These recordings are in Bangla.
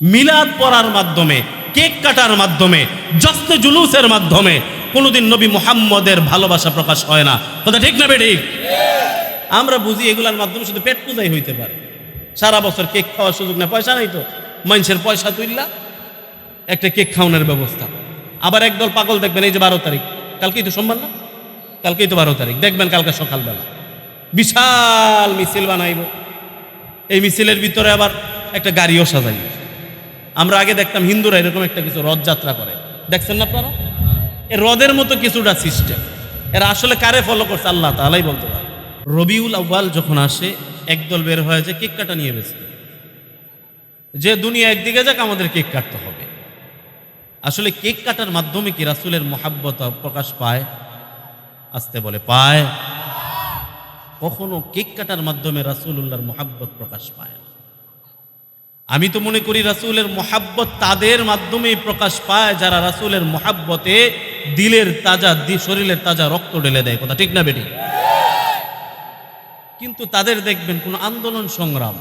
মিলাদ পড়ার মাধ্যমে, কেক কাটার মাধ্যমে জস্তে জুলুসের মাধ্যমে কোনোদিন নবী মুহাম্মদের ভালোবাসা প্রকাশ হয় না। কথা ঠিক না বেঠিক আমরা বুঝি এগুলার মাধ্যমে শুধু পেট পূজাই হইতে পারে। সারা বছর কেক খাওয়ার সুযোগ না পয়সা নাই তো। মানুষের পয়সা তুললা একটা কেক খাওয়ানোর ব্যবস্থা। আবার একদল পাগল দেখবেন, এই যে বারো তারিখ, কালকেই তো সোমবার না? কালকেই তো বারো তারিখ, দেখবেন কালকে সকালবেলা। বিশাল মিছিল বানাইব। এই মিছিলের ভিতরে আবার একটা গাড়িও সাজাইব। আমরা আগে দেখতাম হিন্দুরা এরকম একটা কিছু রথযাত্রা করে। দেখছেন না আপনারা? এ রথের মতো কিছুটা সিস্টেম। এরা আসলে কারে ফলো করছে? আল্লাহ তালাই বলতে পারে। রবিউল আউ্বাল যখন আসে, একদল বের হয়ে যায় কেক কাটা নিয়ে বেছে যে দুনিয়া একদিকে যাক, আমাদের কেক কাটতে হবে। আসলে কেক কাটার মাধ্যমে কি রাসুলের মহাব্বত প্রকাশ পায়? আসতে বলে, পায়। কখনো কেক কাটার মাধ্যমে রাসুল্লাহর মহাব্বত প্রকাশ পায় না। আমি তো মনে করি রাসুলের মহাব্বত তাদের মাধ্যমেই প্রকাশ পায়, যারা রাসুলের মহাব্বতে দিলের তাজা শরীরের তাজা রক্ত ঢেলে দেয়। কথা ঠিক না বেটি? কিন্তু তাদের দেখবেন কোনো আন্দোলন সংগ্রাম।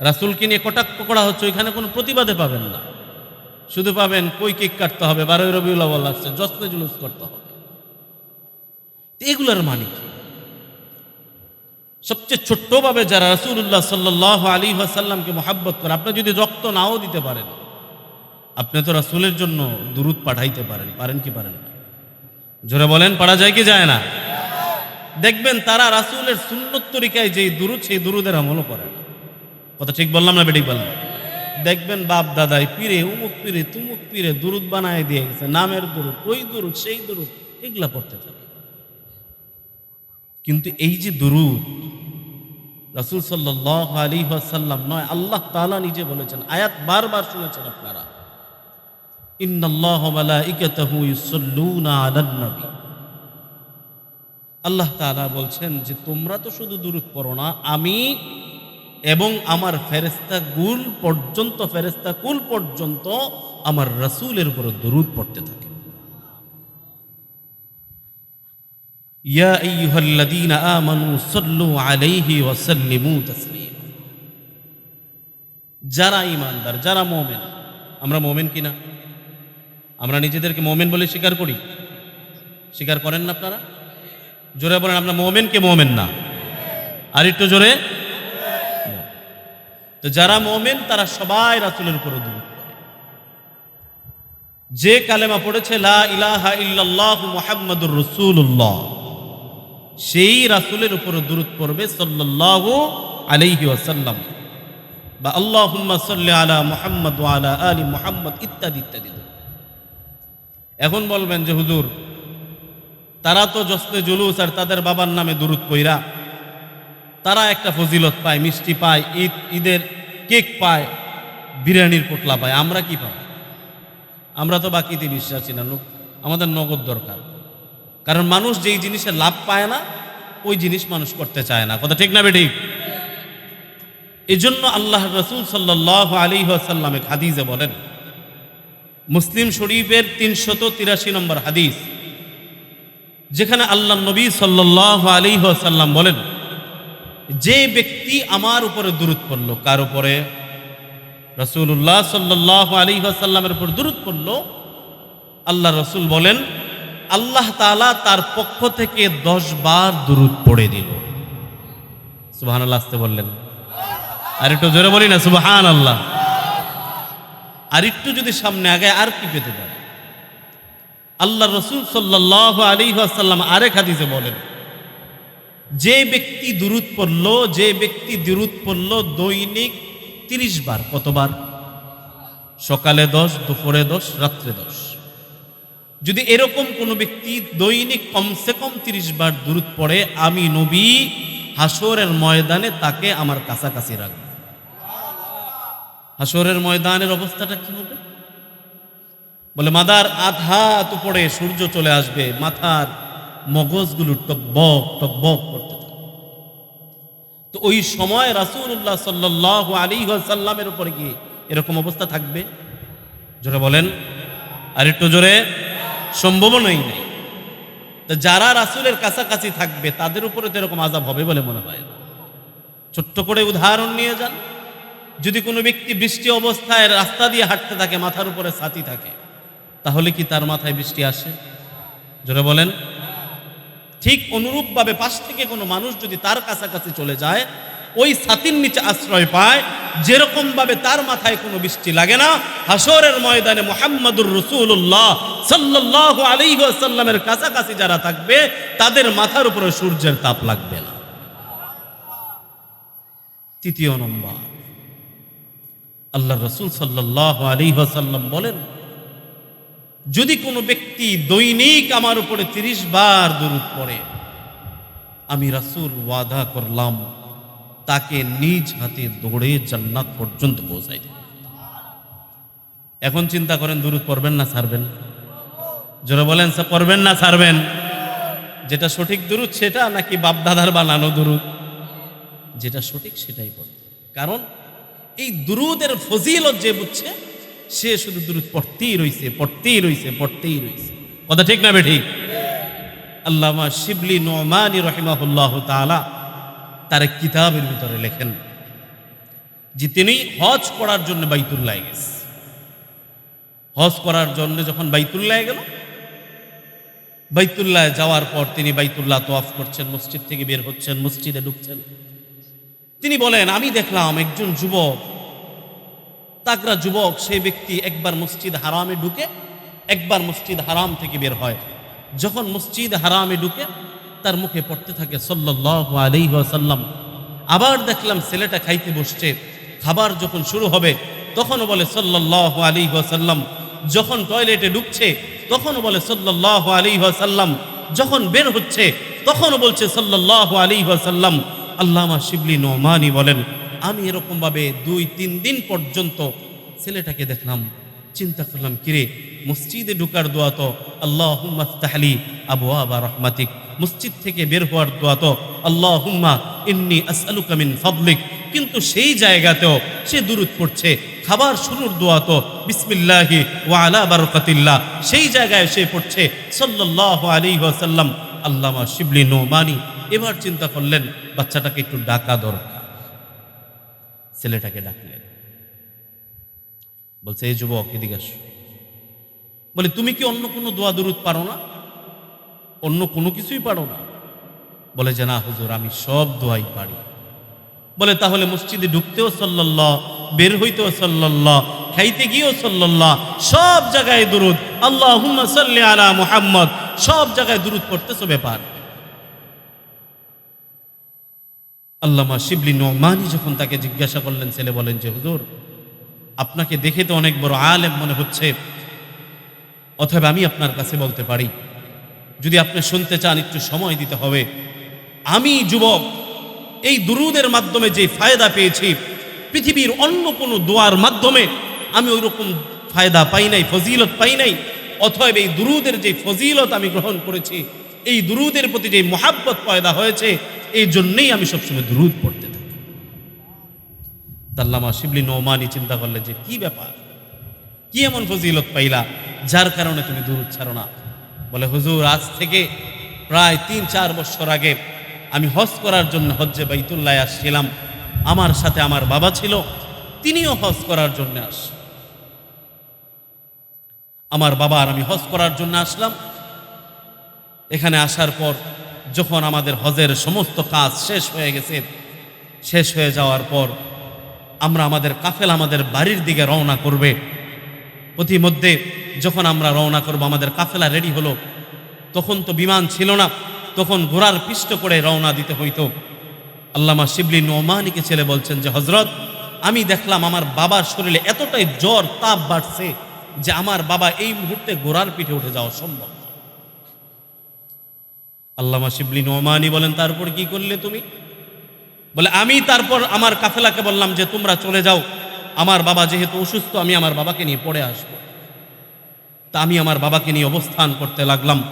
রাসুলকে নিয়ে কটাক্ষ করা হচ্ছে, ওইখানে কোনো প্রতিবাদে পাবেন না। শুধু পাবেন, কই কেক কাটতে হবে? বারোই আউ্বাল আসছে, জশ্নে জুলুস করতে হবে। এগুলোর মানে কি? সবচেয়ে ছোট্টভাবে যারা রাসূলুল্লাহ সাল্লাহ আলী সাল্লামকে মহাব্বত করে আপনি যদি রক্ত নাও দিতে পারেন, আপনি তো রাসূলের জন্য দুরুদ পাঠাইতে পারেন পারেন কি পারেন জোরে বলেন, পারা যায় কি যায় না? দেখবেন তারা রাসূলের সুন্নত তরিকায় যেই দুরুদ, সেই দুরুদের আমলও করে কথা ঠিক বললাম না বেঠিক বললাম? দেখবেন বাপ দাদাই পীরে, উমুক পীরে, তুমুক পীরে দুরুদ বানায় দিয়ে গেছে, নামের দুরুদ, ওই দুরুদ, সেই দুরুদ, এগুলা পড়তে থাকে। কিন্তু এই যে দুরুদ, রাসূল সাল্লাহ আলী সাল্লাম নয়, আল্লাহ তাআলা নিজে বলেছেন, আয়াত বারবার শুনেছেন আপনারা। আল্লাহ বলছেন যে, তোমরা তো শুধু দুরুদ পড়ো না, আমি এবং আমার ফেরেস্তা গুল পর্যন্ত ফেরেস্তা কুল পর্যন্ত আমার রাসূলের উপর দুরুদ পড়তে থাকে। ইয়া আইয়ুহাল্লাযীনা আমানু সাল্লু আলাইহি ওয়া সাল্লিমু তাসলিমা। যারা ঈমানদার, যারা মুমিন, আমরা মুমিন কিনা আমরা নিজেদেরকে মুমিন বলে স্বীকার করি? স্বীকার করেন না আপনারা? জোরে বলেন, আমরা কে মুমিন না? আর একটু জোরে? তো যারা মুমিন, তারা সবাই রাসূলের উপর দুরূদ যে কালেমা পড়েছে, লা ইলাহা ইল্লাল্লাহু মুহাম্মাদুর রাসূলুল্লাহ। সেই রাসুলের উপর দুরূদ পড়বে সাল্লাল্লাহু আলাইহি ওয়াসাল্লাম। বা আল্লাহুম্মা সাল্লি আলা মুহাম্মদ আলা আলি মুহাম্মদ ইত্যাদি ইত্যাদি। এখন বলবেন যে, হুজুর, তারা তো জসনে জুলুস আর তাদের বাবার নামে দুরুদ কইরা তারা একটা ফজিলত পায়, মিষ্টি পায়, ঈদ, ঈদের কেক পায়, বিরিয়ানির পোটলা পায়। আমরা কি পাব? আমরা তো বাকিতে বিশ্বাসী না আমাদের নগদ দরকার। কারণ মানুষ যেই জিনিসে লাভ পায় না, ওই জিনিস মানুষ করতে চায় না। কথা ঠিক না বেঠিক এই জন্য আল্লাহ রসুল সাল্লাহ আলী আসাল্লাম এক হাদিসে বলেন, মুসলিম শরীফের তিনশত তিরাশি নম্বর হাদিস, যেখানে আল্লাহ নবী সাল্লাহ আলী আসাল্লাম বলেন, যে ব্যক্তি আমার উপরে দূরত পড়ল, কার উপরে? রসুল্লাহ সাল্লাহ আলী আসাল্লামের উপর দূরত পড়ল। আল্লাহ রসুল বলেন আল্লাহ তালা তার পক্ষ থেকে দশ বার দূরত পড়ে দিল। সুবাহান আল্লাহ আসতে বললেন। আর একটু জোরে বলি না সুবাহান আল্লাহ আর একটু যদি সামনে আগে আর কি পেতে পারে? আল্লাহ রসুল সাল্লাহ আলী আসাল্লাম আরেক হাদিসে বলেন, যে ব্যক্তি দুরুদ পড়ল, যে ব্যক্তি দুরুদ পড়ল দৈনিক তিরিশ বার, কতবার? সকালে দশ, দুপুরে দশ, রাত্রে দশ। যদি এরকম কোনো ব্যক্তি দৈনিক কমসে কম তিরিশ বার দূরত পড়ে, আমি নবী হাসরের ময়দানে তাকে আমার কাছাকাছি রাখব। হাসরের ময়দানের অবস্থাটা কি হবে? বলে, মাদার আধা তো পড়ে সূর্য চলে আসবে, মাথার মগজগুলো টকবক টকবক করতে তো ওই সময় রাসূলুল্লাহ সাল্লাহ আলী সাল্লামের উপরে কি এরকম অবস্থা থাকবে? জোরে বলেন। আর একটু জোরে। সম্ভাবনাই নেই। তো যারা রাসূলের কাছাকাছি থাকবে, তাদের উপরে তো এরকম আজাব হবে বলে মনে হয় না। ছোট্ট করে উদাহরণ নিয়ে যান। যদি কোনো ব্যক্তি বৃষ্টি অবস্থায় রাস্তা দিয়ে হাঁটতে থাকে, মাথার উপরে ছাতি থাকে, তাহলে কি তার মাথায় বৃষ্টি আসে? জোরে বলেন। ঠিক অনুরূপভাবে পাশ থেকে কোনো মানুষ যদি তার কাছাকাছি চলে যায় ওই ছাতির নিচে আশ্রয় পায়, যেরকম ভাবে তার মাথায় কোনো বৃষ্টি লাগে না হাসরের ময়দানে মোহাম্মদুর রসুল্লাহ সাল্লাহ আলিহাসাল্লামের কাছাকাছি যারা থাকবে, তাদের মাথার উপরে সূর্যের তাপ লাগবে না। তৃতীয় নম্বর আল্লাহ রসুল সাল্লাহ আলিহাসাল্লাম বলেন, যদি কোনো ব্যক্তি দৈনিক আমার উপরে তিরিশ বার দূরত পড়ে, আমি রাসূল ওয়াদা করলাম তাকে নিজ হাতে দৌড়ে জান্নাত পর্যন্ত দেব। এখন চিন্তা করেন দূরত পড়বেন না, ছাড়বেন? জোরে বলেন পড়বেন না, ছাড়বেন? যেটা সঠিক দুরুদ সেটা, নাকি বাপদাদার বানানো দুরুদ? যেটা সঠিক সেটাই পড়বে কারণ এই দুরুদের ফজিলত যে বুঝছে, সে শুধু দুরুদ পড়তেই রইছে পড়তেই রইছে পড়তেই রইছে। কথা ঠিক না বে ঠিক? আল্লামা শিবলি নোমানি রহিমাহুল্লাহ তাআলা তার কিতাবের ভিতরে লেখেন যে তিনি হজ করার জন্য বাইতুল্লাহ গেছে। হজ করার জন্য যখন বাইতুল্লাহ গেল, বাইতুল্লাহ যাওয়ার পর তিনি বাইতুল্লাহ তোয়াফ করছেন, মসজিদ থেকে বের হচ্ছেন, মসজিদে ঢুকছেন। তিনি বলেন, আমি দেখলাম একজন যুবক, তাগরা যুবক সেই ব্যক্তি একবার মসজিদ হারামে ঢুকে, একবার মসজিদ হারাম থেকে বের হয়। যখন মসজিদ হারামে ঢুকে তার মুখে পড়তে থাকে সাল্লাল্লাহু আলাইহি ওয়াসাল্লাম। আবার দেখলাম ছেলেটা খাইতে বসছে। খাবার যখন শুরু হবে, তখনও বলে সাল্লাল্লাহু আলাইহি ওয়াসাল্লাম। যখন টয়লেটে ঢুকছে, তখনও বলে সাল্লাল্লাহু আলাইহি ওয়াসাল্লাম। যখন বের হচ্ছে, তখনও বলছে সাল্লাল্লাহু আলাইহি ওয়াসাল্লাম। আল্লামা শিবলি নোমানি বলেন, আমি এরকমভাবে দুই তিন দিন পর্যন্ত ছেলেটাকে দেখলাম। চিন্তা করলাম, কিরে মসজিদে ঢুকার দোয়া তো আল্লাহ আবু আবা রহমাতিক। মসজিদ থেকে বের হওয়ার দোয়া তো আল্লাহ হুম্মা ইন্নি আসআলুকা মিন ফাদলিক। কিন্তু সেই জায়গাতেও সে দূরত পড়ছে। খাবার শুরুর দোয়া তো, বিসমিল্লাহি ওয়া আলা বারাকাতিল্লাহ। সেই জায়গায় সে পড়ছে, সাল্লাল্লাহু আলাইহি ওয়াসাল্লাম। আল্লামা শিবলি নোমানি এবার চিন্তা করলেন, বাচ্চাটাকে একটু ডাকা দরকার। ছেলেটাকে ডাকলেন। বলছে, এই যুবক, এদিকে আসো। বলে, তুমি কি অন্য কোনো দোয়া দুরুদ পারো না? অন্য কোনো কিছুই পারো না। বলে যে না হুজুর, আমি সব দোয়াই পারি। বলে, তাহলে মসজিদে ঢুকতেও সাল্লাল্লাহ, বের হইতেও সাল্লাল্লাহ, খাইতে গিয়েও সাল্লাল্লাহ, সব জায়গায় দুরুদ। আল্লাহ সাল্লি আলা মুহাম্মদ, সব জায়গায় দুরুদ পড়তেছো ব্যাপার। আল্লামা শিবলি নোমানি যখন তাকে জিজ্ঞাসা করলেন, ছেলে বলেন যে, হুজুর, আপনাকে দেখে তো অনেক বড় আলেম মনে হচ্ছে। অথবা আমি আপনার কাছে বলতে পারি। যদি আপনি শুনতে চান, একটু সময় দিতে হবে। আমি, যুবক, এই দুরুদের মাধ্যমে যে ফায়দা পেয়েছি, পৃথিবীর অন্য কোনো দোয়ার মাধ্যমে আমি ওই রকম ফায়দা পাই নাই, ফজিলত পাই নাই। অথবা এই দুরুদের যে ফজিলত আমি গ্রহণ করেছি, এই দুরুদের প্রতি যে মহাব্বত পয়দা হয়েছে, এই জন্যেই আমি সবসময় দুরুদ পড়তে থাকি। তাল্লামা শিবলি নৌমানি চিন্তা করলে যে, কি ব্যাপার? কি এমন ফজিলত পাইলা? যার কারণে তুমি দূর ছাড়ো না। বলে, হুজুর, আজ থেকে প্রায় তিন, চার বছর আগে আমি হজ করার জন্য হজ্জে বাইতুল্লাহ আসছিলাম। আমার সাথে আমার বাবা ছিল, তিনিও হজ করার জন্য আস আমার বাবা আর আমি হজ করার জন্য আসলাম। এখানে আসার পর যখন আমাদের হজের সমস্ত কাজ শেষ হয়ে গেছে, শেষ হয়ে যাওয়ার পর আমরা আমাদের কাফেল আমাদের বাড়ির দিকে রওনা করবে। প্রতিমধ্যে যখন আমরা রওনা করব, আমাদের কাফেলা রেডি হলো, তখন তো বিমান ছিল না, তখন ঘোড়ার পিষ্ট করে রওনা দিতে হইতো। আল্লামা শিবলি নোমানিকে ছেলে বলছেন যে হজরত আমি দেখলাম আমার বাবার শরীরে এতটাই জ্বর, তাপ বাড়ছে যে আমার বাবা এই মুহূর্তে ঘোড়ার পিঠে উঠে যাওয়া সম্ভব আল্লামা শিবলি নোমানি বলেন তারপর কি করলে তুমি? বলে, আমি তারপর আমার কাফেলাকে বললাম যে, তোমরা চলে যাও। আমার বাবা যেহেতু অসুস্থ, আমি আমার বাবাকে নিয়ে পড়ে আসব। তা আমি আমার বাবাকে নিয়ে অবস্থান করতে লাগলাম।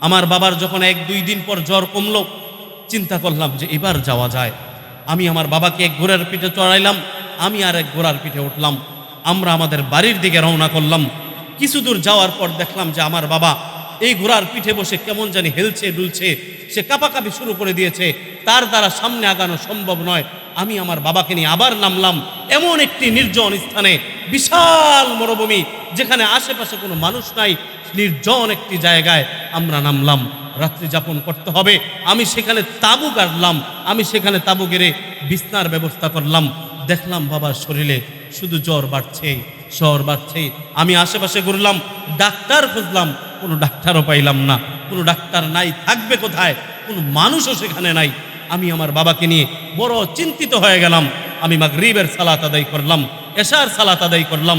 আমার বাবার যখন এক দুই দিন পর জ্বর কমলো, চিন্তা করলাম যে এবার যাওয়া যায়। আমি আমার বাবাকে এক ঘোড়ার পিঠে চড়াইলাম, আমি আর এক ঘোড়ার পিঠে উঠলাম। আমরা আমাদের বাড়ির দিকে রওনা করলাম। কিছু দূর যাওয়ার পর দেখলাম যে আমার বাবা এই ঘোড়ার পিঠে বসে কেমন জানি হেলছে, দুলছে, সে কাপাকাপি শুরু করে দিয়েছে। তার দ্বারা সামনে আগানো সম্ভব নয়। আমি আমার বাবাকে নিয়ে আবার নামলাম এমন একটি নির্জন স্থানে, বিশাল মরুভূমি, যেখানে আশেপাশে কোনো মানুষ নাই। নির্জন একটি জায়গায় আমরা নামলাম। রাত্রি যাপন করতে হবে। আমি সেখানে তাবু গাড়লাম। আমি সেখানে তাবু গেড়ে বিছনার ব্যবস্থা করলাম। দেখলাম বাবার শরীরে শুধু জ্বর বাড়ছে জ্বর বাড়ছে। আমি আশেপাশে ঘুরলাম, ডাক্তার খুঁজলাম। কোনো ডাক্তারও পাইলাম না, কোনো ডাক্তার নাই, থাকবে কোথায়? কোনো মানুষও সেখানে নাই। আমি আমার বাবাকে নিয়ে বড় চিন্তিত হয়ে গেলাম। আমি মাগরিবের সালাত আদায় করলাম, এশার সালাত আদায় করলাম।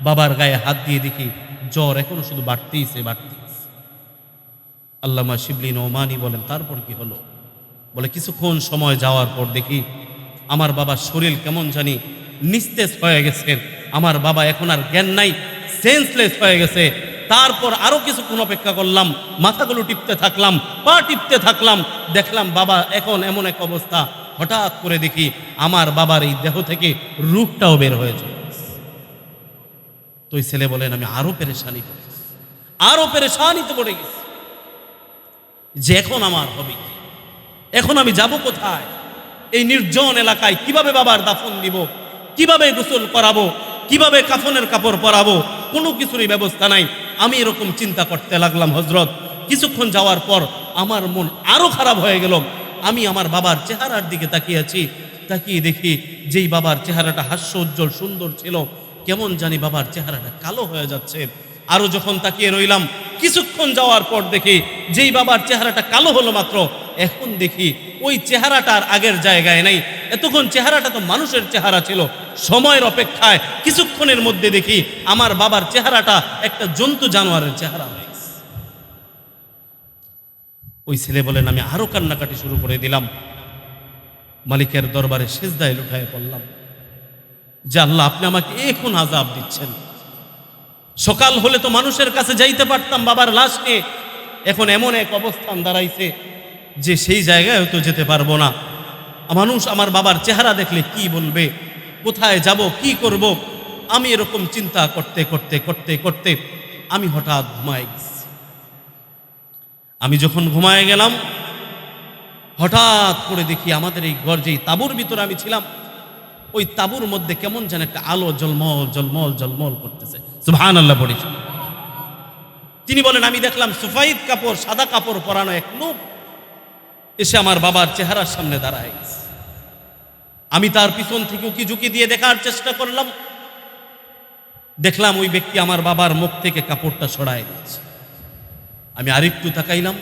বাবার গায়ে হাত দিয়ে দেখি জ্বর এখনও শুধু বাড়তেইছে বাড়তেইছে আল্লামা শিবলিন ওমানি বলেন, তারপর কি হলো? বলে, কিছুক্ষণ সময় যাওয়ার পর দেখি আমার বাবার শরীর কেমন জানি নিস্তেজ হয়ে গেছে। আমার বাবা এখন আর জ্ঞান নাই সেন্সলেস হয়ে গেছে। তারপর আরও কিছুক্ষণ অপেক্ষা করলাম, মাথাগুলো টিপতে থাকলাম, পা টিপতে থাকলাম, দেখলাম বাবা এখন এমন এক অবস্থা। হঠাৎ করে দেখি আমার বাবার এই দেহ থেকে রূপটাও বের হয়ে চলে গেছে। তো ছেলে বলেন, আমি আরও পেরেশানি পড়ে গেছি। আরও পেরেশানিতে পড়ে গেছি। যে এখন আমার হবে এখন আমি যাব কোথায়? এই নির্জন এলাকায় কীভাবে বাবার দাফন দিব? কীভাবে গোসল করাবো? কীভাবে কাফনের কাপড় পরাবো? কোনো কিছুরই ব্যবস্থা নাই। আমি এরকম চিন্তা করতে লাগলাম হজরত কিছুক্ষণ যাওয়ার পর আমার মন আরও খারাপ হয়ে গেল। আমি আমার বাবার চেহারার দিকে তাকিয়ে আছি। তাকিয়ে দেখি যেই বাবার চেহারাটা হাস্য উজ্জ্বল সুন্দর ছিল, কেমন জানি বাবার চেহারাটা কালো হয়ে যাচ্ছে। আরও যখন তাকিয়ে রইলাম, কিছুক্ষণ যাওয়ার পর দেখি যেই বাবার চেহারাটা কালো হলো মাত্র, এখন দেখি ওই চেহারাটার আগের জায়গায় নাই। এতক্ষণ চেহারাটা তো মানুষের চেহারা ছিল। সময়ের অপেক্ষায় কিছুক্ষণের মধ্যে দেখি আমার বাবার চেহারাটা একটা জন্তু জানোয়ারের চেহারা। ওই ছেলে বলেন, আমি আরও কান্নাকাটি শুরু করে দিলাম। মালিকের দরবারে সেজদায় লুঠায় পড়লাম। যে আল্লাহ, আপনি আমাকে এখন আজাব দিচ্ছেন। সকাল হলে তো মানুষের কাছে যাইতে পারতাম বাবার লাশ নিয়ে এখন এমন এক অবস্থান দাঁড়াইছে যে সেই জায়গায় হয়তো যেতে পারব না। মানুষ আমার বাবার চেহারা দেখলে কি বলবে? কোথায় যাব, কি করব? আমি এরকম চিন্তা করতে করতে করতে করতে আমি হঠাৎ ঘুমায় গেছি। আমি যখন ঘুমায় গেলাম, হঠাৎ করে দেখি আমাদের এই ঘর যেই তাঁবুর ভিতরে আমি ছিলাম, ওই তাঁবুর মধ্যে কেমন যেন একটা আলো জলমল জলমল জলমল করতেছে। সুবহান আল্লাহ পড়েছি তিনি বলেন, আমি দেখলাম সুফাইদ কাপড়, সাদা কাপড় পরানো এক লোক এসে আমার বাবার চেহারার সামনে দাঁড়ায়। আমি তার পিছন থেকে উকি ঝুঁকি দিয়ে দেখার চেষ্টা করলাম? দেখলাম ওই ব্যক্তি আমার বাবার মুখ থেকে কাপড়টা সরায় দিচ্ছে আমি আরেকটু তাকাইলাম।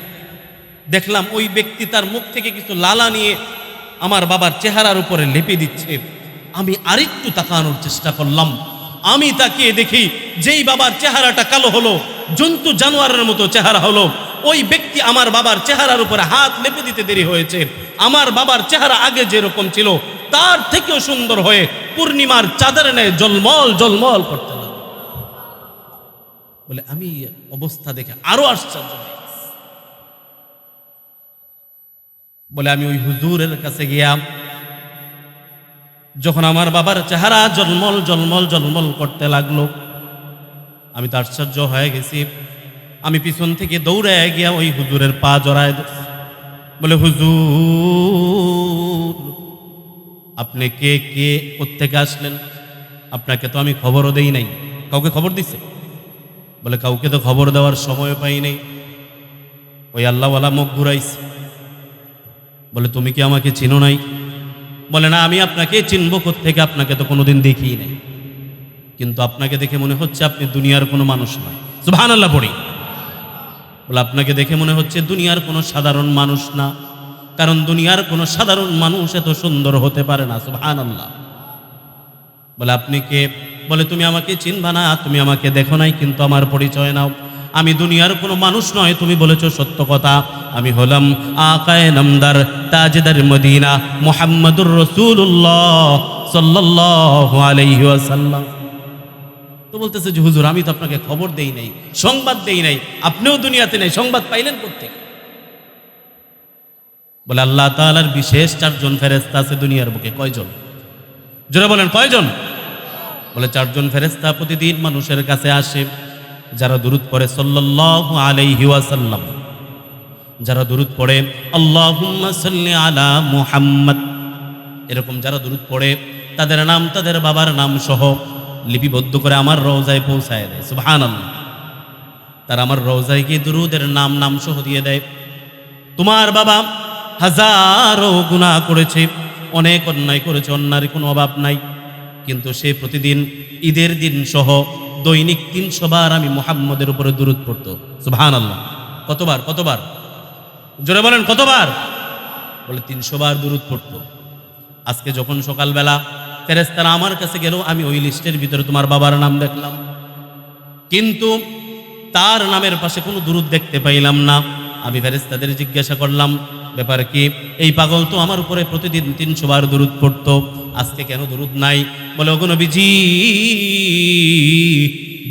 দেখলাম ওই ব্যক্তি তার মুখ থেকে কিছু লালা নিয়ে আমার বাবার চেহারার উপরে লেপে দিচ্ছে। আমি আরেকটু তাকানোর চেষ্টা করলাম। আমি তাকিয়ে দেখি যেই বাবার চেহারাটা কালো হলো, জন্তু জানোয়ারের মতো চেহারা হলো। ওই ব্যক্তি আমার বাবার চেহারার উপরে হাত লেপে দিতে দেরি হয়েছে। আমার বাবার চেহারা আগে যেরকম ছিল, তার থেকেও সুন্দর হয়ে পূর্ণিমার চাঁদের নেয় জলমল জলমল করতে লাগল। বলে, আমি অবস্থা দেখে আরও আশ্চর্য বলে, আমি ওই হুজুরের কাছে গিয়াম, যখন আমার বাবার চেহারা জলমল জলমল জলমল করতে লাগল। আমি তো আশ্চর্য হয়ে গেছি। আমি পিছন থেকে দৌড়ায় গিয়া ওই হুজুরের পা জড়ায় বলে, হুজুর, আপনি কে কে, কোত্থেকে আসলেন? আপনাকে তো আমি খবরও দেই নাই। কাউকে খবর দিছে? বলে, কাউকে তো খবর দেওয়ার সময় পাই নাই। ওই আল্লাহওয়ালা মুখ ঘুরাইছে। বলে, তুমি কি আমাকে চিনো নাই? বলে, না, আমি আপনাকে চিনবো থেকে আপনাকে তো কোনোদিন দেখিই নাই। কিন্তু আপনাকে দেখে মনে হচ্ছে আপনি দুনিয়ার কোনো মানুষ নয়। সুবহান আল্লাহ পড়ি। বলে, আপনাকে দেখে মনে হচ্ছে দুনিয়ার কোনো সাধারণ মানুষ না। কারণ দুনিয়ার কোনো সাধারণ মানুষ এত সুন্দর হতে পারে না সুবহান আল্লাহ বলে, আপনি কে? বলে, তুমি আমাকে চিনবা না, তুমি আমাকে দেখো নাই, কিন্তু আমার পরিচয় নাও। আমি দুনিয়ার কোনো মানুষ নয়, তুমি বলেছ সত্য কথা। আমি হলাম আকায় নামদার তাজদার মদিনা মোহাম্মদুর রসুল্লাহ সাল্লাহ আলাইহি ওয়াসাল্লাম। তো বলতেছে যে, হুজুর, আমি তো আপনাকে খবর দেই নাই, সংবাদ দেই নাই, আপনিও দুনিয়াতে নেই, সংবাদ পাইলেন কোথেকে বলে, আল্লাহ তাআলার বিশেষ চারজন ফেরেস্তা আছে দুনিয়ার বুকে, কয়জন? জোরে বলেন, কয়জন? বলে, চারজন ফেরেস্তা প্রতিদিন মানুষের কাছে আসে, যারা দূরত পড়ে, সাল্লাল্লাহু আলাইহি ওয়াসাল্লাম। যারা দুরুদ পড়ে সাল্লি আলা মুহাম্মদ। এরকম যারা দূরত পড়ে, তাদের নাম, তাদের বাবার নাম সহ লিপিবদ্ধ করে আমার রওজায় পৌঁছায় দেয়, সুবহানাল্লাহ। তারা আমার রওজায় গিয়ে দুরুদের নাম নাম সহ দিয়ে দেয়, তোমার বাবা হাজারো গুণা করেছে, অনেক অন্যায় করেছে অন্যায়ের কোনো অভাব নাই। কিন্তু সে প্রতিদিন ঈদের দিন সহ দৈনিক তিনশো বার আমি মোহাম্মদের উপরে দূরত পড়তো সুবহান আল্লাহ কতবার কতবার? জোরে বলেন, কতবার? বলে তিনশো বার দূরত পড়তো। আজকে যখন সকালবেলা ফেরেস্তারা আমার কাছে গেল, আমি ওই লিস্টের ভিতরে তোমার বাবার নাম দেখলাম। কিন্তু তার নামের পাশে কোনো দুরুদ দেখতে পাইলাম না। আমি ফেরেস্তাদের জিজ্ঞাসা করলাম, ব্যাপার কি? এই পাগল তো আমার উপরে প্রতিদিন তিনশো বার দুরুদ পড়তো, আজকে কেন দুরুদ নাই? বলে অগনবীজি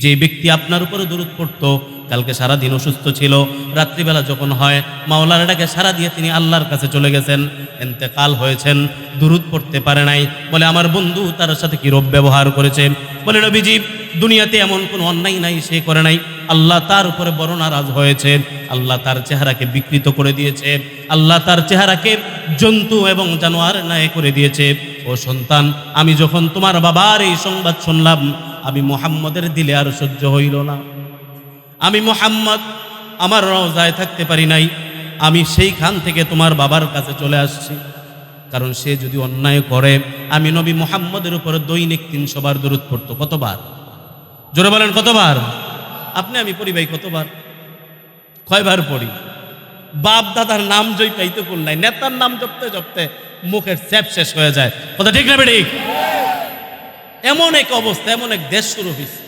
যে ব্যক্তি আপনার উপরে দুরুদ পড়তো কালকে সারা দিন অসুস্থ ছিল। রাত্রিবেলা যখন হয়, মাওলার ডাকে সারা দিয়ে তিনি আল্লাহর কাছে চলে গেছেন। এতেকাল হয়েছেন, দুরুদ পড়তে পারে নাই। বলে, আমার বন্ধু তার সাথে কি রোগ ব্যবহার করেছে? বলে, নবীজি, দুনিয়াতে এমন কোনো অন্যায় নাই, সে করে নাই। আল্লাহ তার উপরে বড় নারাজ হয়েছে। আল্লাহ তার চেহারাকে বিকৃত করে দিয়েছে। আল্লাহ তার চেহারাকে জন্তু এবং জানোয়ার ন্যায় করে দিয়েছে। ও সন্তান, আমি যখন তোমার বাবার এই সংবাদ শুনলাম, আমি মোহাম্মদের দিলে আর সহ্য হইল না। আমি মোহাম্মদ, আমার রওজায় থাকতে পারি নাই। আমি সেইখান থেকে তোমার বাবার কাছে চলে আসছি। কারণ সে যদি অন্যায় করে, আমি নবী মোহাম্মদের উপরে দৈনিক তিনশো বার দূরত পড়তো। কতবার? জোরে বলেন, কতবার? আপনি, আমি পড়ি ভাই, কতবার? কয়বার পড়ি? বাপ দাদার নাম জয় পাইতে কোন নাই। নেতার নাম জপতে জপতে মুখের স্যাপ শেষ হয়ে যায়। কথা ঠিক না বেঠিক? এমন এক অবস্থা, এমন এক দেশ শুরু হয়েছে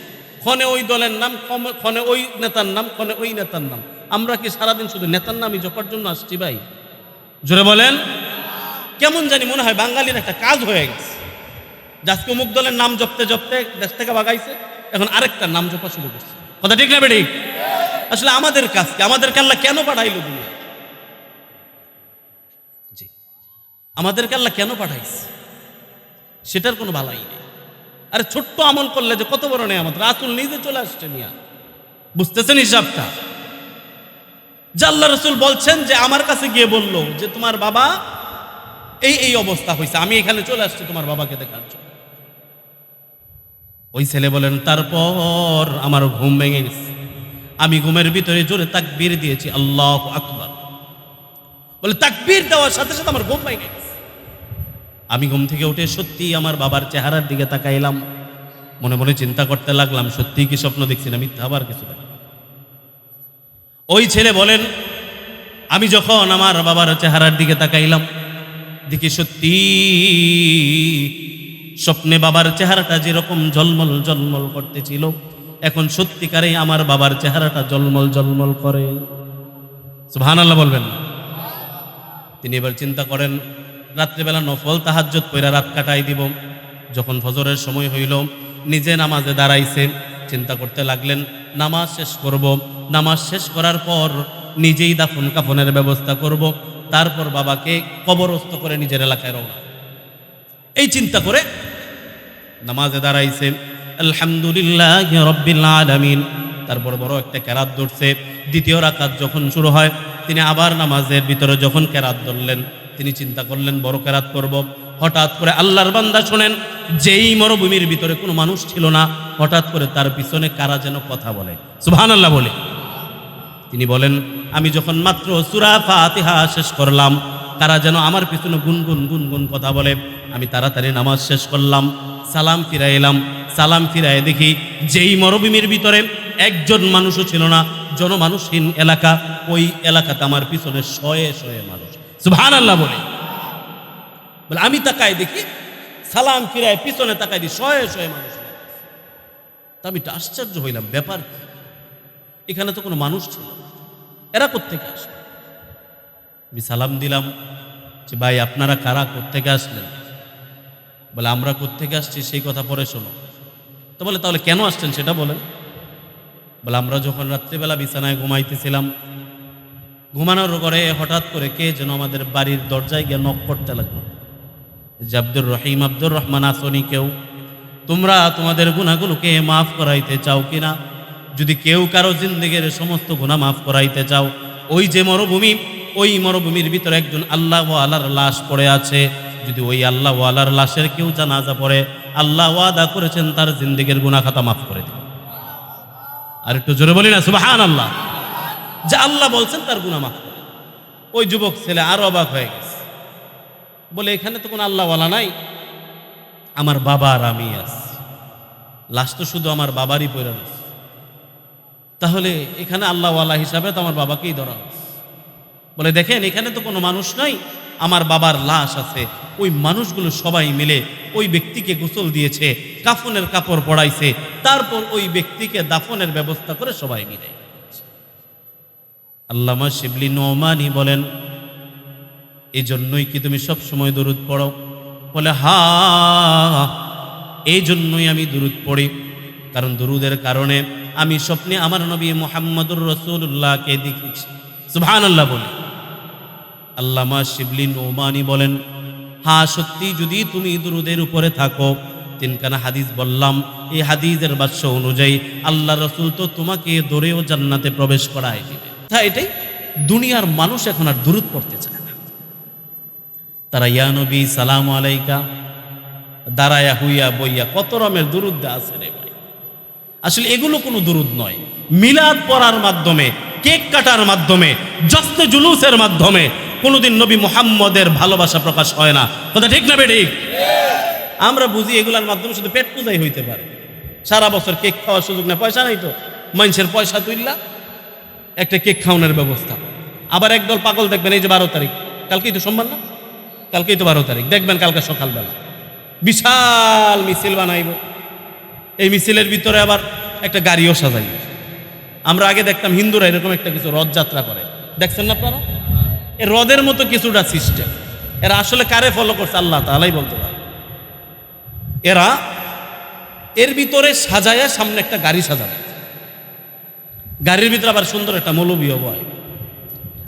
ক্ষণে ওই দলের নাম ক্ষণে ওই নেতার নাম ক্ষণে ওই নেতার নাম। আমরা কি সারাদিন শুধু নেতার নামই জপার জন্য আসছি ভাই? জোরে বলেন। কেমন জানি মনে হয় বাঙালির একটা কাজ হয়ে গেছে। যে আজকে অমুক দলের নাম জপতে জপতে দেশ থেকে বাগাইছে এখন আরেকটার নাম জপা শুরু করছে। কথা ঠিক না বেঠিক? আসলে আমাদের কাজ কি? আমাদের আল্লাহ কেন পাঠাইলো দুনিয়া জি। আমাদেরকে কেন পাঠাইছে? সেটার কোনো বালাই নেই। আরে ছোট্ট আমল করলে যে কত বড় আমাদের রাসুল নিজে চলে আসছে মিয়া। বুঝতেছেন হিসাবটা? জাল্লা রসুল বলছেন যে আমার কাছে গিয়ে বলল যে তোমার বাবা এই এই অবস্থা হয়েছে আমি এখানে চলে আসছি তোমার বাবাকে দেখার জন্য। ওই ছেলে বলেন, তারপর আমার ঘুম ভেঙে গেছে। আমি ঘুমের ভিতরে জোরে তাকবীর দিয়েছি, আল্লাহ আকবার। বলে, তাকবীর দেওয়ার সাথে সাথে আমার ঘুম ভেঙে গেছে। আমি ঘুম থেকে উঠে সত্যি আমার বাবার চেহারার দিকে তাকাইলাম। মনে মনে চিন্তা করতে লাগলাম সত্যি কি স্বপ্ন দেখছি না, মিথ্যা আবার কিছু ওই ছেলে বলেন, আমি যখন আমার বাবার চেহারার দিকে তাকাইলাম, দেখি সত্যি স্বপ্নে বাবার চেহারাটা যেরকম জলমল জলমল করতেছিল, এখন সত্যিকারে আমার বাবার চেহারাটা জলমল জলমল করে। সুবহান আল্লাহ বলবেন তিনি এবার চিন্তা করেন রাত্রিবেলা নফল তাহাজ্জত পইরা রাত কাটাই দিব। যখন ফজরের সময় হইল, নিজে নামাজে দাঁড়াইছে। চিন্তা করতে লাগলেন, নামাজ শেষ করব। নামাজ শেষ করার পর নিজেই দাফন কাফনের ব্যবস্থা করব। তারপর বাবাকে কবরস্থ করে নিজের এলাকায় রওনা। এই চিন্তা করে নামাজে দাঁড়াইছে। আলহামদুলিল্লাহ রব্বিল আলামিন। তারপর বড় একটা কেরাত ধরছে। দ্বিতীয় রাকাত যখন শুরু হয়, তিনি আবার নামাজের ভিতরে যখন কেরাত ধরলেন। তিনি চিন্তা করলেন, বড় কেরাত করব। হঠাৎ করে আল্লাহর বান্দা শোনেন, যেই মরুভূমির ভিতরে কোনো মানুষ ছিল না, হঠাৎ করে তার পিছনে কারা যেন কথা বলে। সুবহান আল্লাহ বলে। তিনি বলেন, আমি যখন মাত্র সুরা ফাতিহা শেষ করলাম তারা যেন আমার পিছনে গুনগুন গুনগুন কথা বলে, আমি তাড়াতাড়ি নামাজ শেষ করলাম, সালাম ফিরাই এলাম। সালাম ফিরাই দেখি, যেই মরুভূমির ভিতরে একজন মানুষও ছিল না, জনমানুষহীন এলাকা, ওই এলাকাতে আমার পিছনে শয়ে শয়ে মানুষ। সুবহান আল্লাহ বলে। বলে, আমি তাকাই দেখি, সালাম ফিরায় পিছনে তাকাই দিই শয়ে শয়ে মানুষ তা আমি একটু আশ্চর্য হইলাম, ব্যাপার? এখানে তো কোনো মানুষ ছিল এরা কোত্থেকে আসে আমি সালাম দিলাম যে, ভাই, আপনারা কারা? কোত্থেকে আসলেন? বলে, আমরা কোত্থেকে আসছি? সেই কথা পরে শোনো। তো বলে, তাহলে কেন আসছেন সেটা বলেন? বলে, আমরা যখন রাত্রিবেলা বিছানায় ঘুমাইতেছিলাম ঘুমানোর ঘরে হঠাৎ করে কে যেন আমাদের বাড়ির দরজায় গিয়ে নক করতে লাগল। যে আব্দুর রহিম, আব্দুর রহমান আসনি কেউ? তোমরা তোমাদের গুণাগুলোকে মাফ করাইতে চাও কিনা যদি কেউ কারও জিন্দিগির সমস্ত গুণা মাফ করাইতে চাও, ওই যে মরুভূমি, ওই মরুভূমির ভিতরে একজন আল্লাহ আলার লাশ পড়ে আছে। যদি ওই আল্লাহ আলার লাশের কেউ জানাজা পড়ে, আল্লাহ ওয়াদা করেছেন তার জিন্দিগির গুণা খাতা মাফ করে দিন আর একটু জোরে বলি না? সুবাহান আল্লাহ যে আল্লাহ বলছেন তার করে। ওই যুবক ছেলে আরও অবাক হয়ে গেছে। বলে, এখানে তো কোনো আল্লাহওয়ালা নাই। আমার বাবা আর আমি আছি। লাশ তো শুধু আমার বাবারই পড়ে রয়েছে। তাহলে এখানে আল্লাহওয়ালা হিসাবে তো আমার বাবাকেই ধরা হয়েছে। বলে, দেখেন, এখানে তো কোনো মানুষ নাই। আমার বাবার লাশ আছে। ওই মানুষগুলো সবাই মিলে ওই ব্যক্তিকে গোসল দিয়েছে, কাফনের কাপড় পড়াইছে তারপর ওই ব্যক্তিকে দাফনের ব্যবস্থা করে সবাই মিলে। আল্লামা শিবলি নোমানি বলেন এই জন্যই কি তুমি সব সময় দরুদ পড়ো? বলে, হা এই জন্যই আমি দরুদ পড়ি। কারণ দরুদের কারণে আমি স্বপ্নে আমার নবী মোহাম্মদুর রসুল্লাহকে দেখেছি। সুবহান আল্লাহ বলে। আল্লামা শিবলিন ওমানি বলেন, হা, সত্যি যদি তুমি দুরুদের উপরে থাকো, তিনখানা হাদিস বললাম, এই হাদিসের বাক্য অনুযায়ী আল্লাহ রসুল তো তোমাকে দৌড়েও জান্নাতে প্রবেশ করায় দিবে। তা এটাই। দুনিয়ার মানুষ এখন আর দূরত পড়তে চায় না। তারা, ইয়া নবী, সালাম আলাইকা। দাঁড়ায়া, হুইয়া, বইয়া, কত রমের দুরুদ আছে রে ভাই। আসলে এগুলো কোনো দুরুদ নয়। মিলাদ পড়ার মাধ্যমে, কেক কাটার মাধ্যমে জস্তে জুলুসের মাধ্যমে কোনোদিন নবী মুহাম্মদের ভালোবাসা প্রকাশ হয় না। কথা ঠিক না বে ঠিক? আমরা বুঝি এগুলার মাধ্যমে শুধু পেট পূজাই হইতে পারে। সারা বছর কেক খাওয়ার সুযোগ না পয়সা নাই তো। মানুষের পয়সা তুললা একটা কেক খাওয়ানোর ব্যবস্থা। আবার একদল পাগল দেখবেন এই যে বারো তারিখ। কালকেই তো সোমবার না? কালকেই তো বারো তারিখ। দেখবেন কালকে সকালবেলা। বিশাল মিছিল বানাইব। এই মিছিলের ভিতরে আবার একটা গাড়িও সাজাইব। আমরা আগে দেখতাম হিন্দুরা এরকম একটা কিছু রথযাত্রা করে। দেখছেন না আপনারা? এ রথের মতো কিছুটা সিস্টেম। এরা আসলে কারে ফলো করছে? আল্লাহ তালাই বলতে পারে। এরা এর ভিতরে সাজায়া সামনে একটা গাড়ি সাজাবে। গাড়ির ভিতরে আবার সুন্দর একটা মৌলবীয় বয়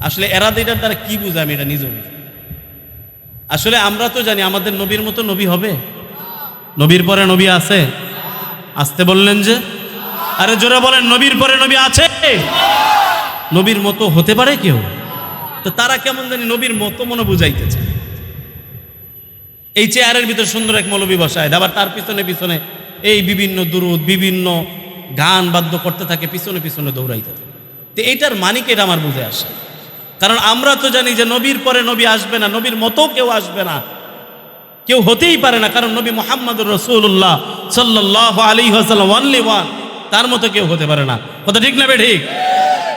আসলে এরা এটার দ্বারা কি বুঝে আমি এটা নিজেও আসলে আমরা তো জানি আমাদের নবীর মতো নবী হবে। নবীর পরে নবী আছে। আসতে বললেন যে, আরে জোরে বলেন, নবীর পরে নবী আছে। নবীর মতো হতে পারে কেউ? তো তারা কেমন জানি নবীর মতো মনে বুঝাইতেছে। এই চেয়ারের ভিতরে সুন্দর এক মৌলবী বসায় আবার তার পিছনে পিছনে এই বিভিন্ন দুরুদ, বিভিন্ন গান বাদ্য করতে থাকে, পিছনে পিছনে দৌড়াইতে থাকে তো এইটার মানিক এটা আমার বুঝে আসে। কারণ আমরা তো জানি যে নবীর পরে নবী আসবে না, নবীর মতো কেউ আসবে না। কেউ হতেই পারে না, কারণ নবী মোহাম্মদ রসুল্লাহ সাল্লাহ আলী হাসাল ওয়ানলি ওয়ান তার মতো কেউ হতে পারে না। কথা ঠিক না বে ঠিক?